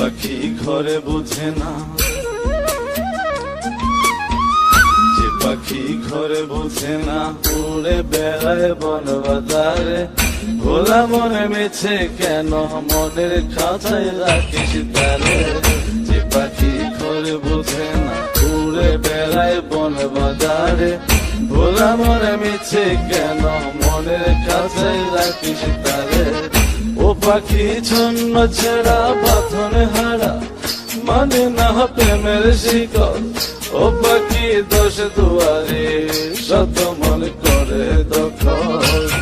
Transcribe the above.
পাখি ঘরে বুঝে না। যে পাখি ঘরে বুঝে না, উড়ে বেড়ায় বন বাজারে ভোলা মনে মেছে কেন, মনের খাঁচায় রাখিস তারে। যে পাখি ঘরে বুঝে না, উড়ে বেড়ায় বন বাজারে ভোলা মনে মেছে কেন, মনের খাঁচায় রাখিস তারে। ও পাখি ছন্ন ছেড়া পাথর হারা মানে না প্রেমের শিকল। ও পাখি দোষ দুয়ারে, শত মন করে দখল।